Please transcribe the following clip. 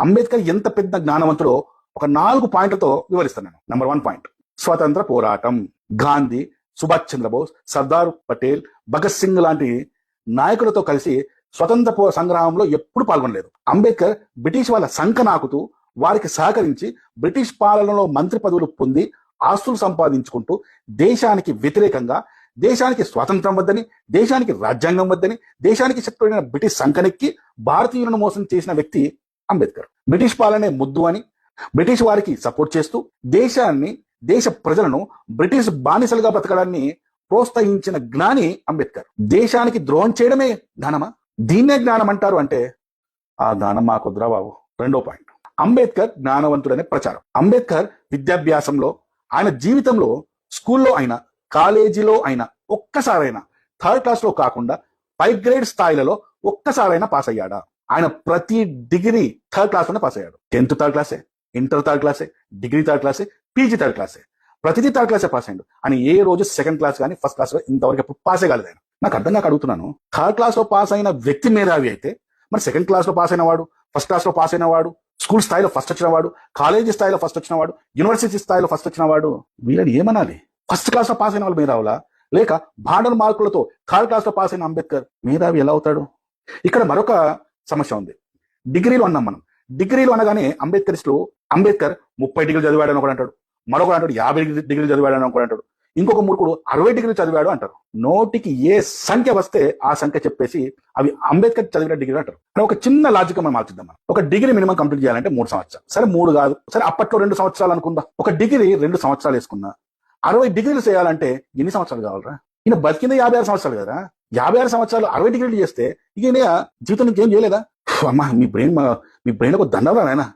అంబేద్కర్ ఎంత పెద్ద జ్ఞానవంతుడో ఒక నాలుగు పాయింట్లతో వివరిస్తాను నేను. నంబర్ వన్ పాయింట్ స్వతంత్ర పోరాటం. గాంధీ సుభాష్ చంద్రబోస్ సర్దార్ పటేల్ భగత్ సింగ్ లాంటి నాయకులతో కలిసి స్వతంత్ర సంగ్రామంలో ఎప్పుడు పాల్గొనలేదు. అంబేద్కర్ బ్రిటిష్ వాళ్ళ సంఖ నాకుతూ వారికి సహకరించి బ్రిటిష్ పాలనలో మంత్రి పదవులు పొంది ఆస్తులు సంపాదించుకుంటూ దేశానికి వ్యతిరేకంగా దేశానికి స్వాతంత్రం వద్దని దేశానికి రాజ్యాంగం వద్దని దేశానికి శత్రువైన బ్రిటిష్ సంఖనెక్కి భారతీయులను మోసం చేసిన వ్యక్తి అంబేద్కర్. బ్రిటిష్ పాలనే ముద్దు అని బ్రిటిష్ వారికి సపోర్ట్ చేస్తూ దేశాన్ని దేశ ప్రజలను బ్రిటిష్ బానిసలుగా బ్రతకడాన్ని ప్రోత్సహించిన జ్ఞాని అంబేద్కర్. దేశానికి ద్రోహం చేయడమే జ్ఞానమా? దీన్నే జ్ఞానం అంటారు అంటే ఆ జ్ఞానం మా కుద్రా బాబు. రెండో పాయింట్. అంబేద్కర్ జ్ఞానవంతుడనే ప్రచారం. అంబేద్కర్ విద్యాభ్యాసంలో ఆయన జీవితంలో స్కూల్లో అయినా కాలేజీలో అయినా ఒక్కసారైనా థర్డ్ క్లాస్లో కాకుండా ఫైవ్ గ్రేడ్ స్థాయిలలో ఒక్కసారైనా పాస్ అయ్యాడా ఆయన ప్రతి డిగ్రీ థర్డ్ క్లాస్లోనే పాస్ అయ్యాడు. టెన్త్ థర్డ్ క్లాసే ఇంటర్ థర్డ్ క్లాసే డిగ్రీ థర్డ్ క్లాసే పీజీ థర్డ్ క్లాసే. ప్రతిదీ థర్డ్ క్లాసే పాస్ అయ్యాడు. అని ఏ రోజు సెకండ్ క్లాస్ కానీ ఫస్ట్ క్లాస్ ఇంతవరకు ఎప్పుడు పాస్ కాలేదు ఆయన. నాకు అర్థం కాక అడుగుతున్నాను. థర్డ్ క్లాస్లో పాస్ అయిన వ్యక్తి మేధావి అయితే మరి సెకండ్ క్లాస్లో పాస్ అయిన వాడు ఫస్ట్ క్లాస్లో పాస్ అయిన వాడు స్కూల్ స్థాయిలో ఫస్ట్ వచ్చిన వాడు కాలేజీ స్థాయిలో ఫస్ట్ వచ్చిన వాడు యూనివర్సిటీ స్థాయిలో ఫస్ట్ వచ్చిన వాడు వీళ్ళని ఏమనాలి? ఫస్ట్ క్లాస్లో పాస్ అయిన వాళ్ళు మేధావులా లేక బాండర్ మార్కులతో థర్డ్ క్లాస్లో పాస్ అయిన అంబేద్కర్ మేధావి ఎలా అవుతాడు? ఇక్కడ మరొక సమస్య ఉంది. డిగ్రీలు అన్నాం మనం. డిగ్రీలు అనగానే అంబేద్కరిస్టులు అంబేద్కర్ ముప్పై డిగ్రీలు చదివాడని ఒకడు అంటాడు. మరొకడు అంటాడు యాభై డిగ్రీ డిగ్రీలు చదివాడని ఒకడు అంటాడు. ఇంకొక మూర్ఖుడు అరవై డిగ్రీలు చదివాడు అంటారు. నోటికి ఏ సంఖ్య వస్తే ఆ సంఖ్య చెప్పేసి అవి అంబేద్కర్ చదివిన డిగ్రీ అంటారు. ఒక చిన్న లాజిక్ మనం మార్చిద్దాం మనం. ఒక డిగ్రీ మినిమం కంప్లీట్ చేయాలంటే మూడు సంవత్సరాలు. సరే మూడు కాదు. సరే అప్పట్లో రెండు సంవత్సరాలు అనుకుందా. ఒక డిగ్రీ రెండు సంవత్సరాలు వేసుకున్నా. అరవై డిగ్రీలు చేయాలంటే ఎన్ని సంవత్సరాలు కావాలరా? ఈయన బతికింది యాభై ఆరు సంవత్సరాలు కదా యాభై ఆరు సంవత్సరాలు అరవై డిగ్రీలు చేస్తే ఇక ఈయన జీవితం ఇంకేం చేయలేదా? అమ్మా మీ బ్రెయిన్ మీ బ్రెయిన్ ఒక దండవరా నాయనా.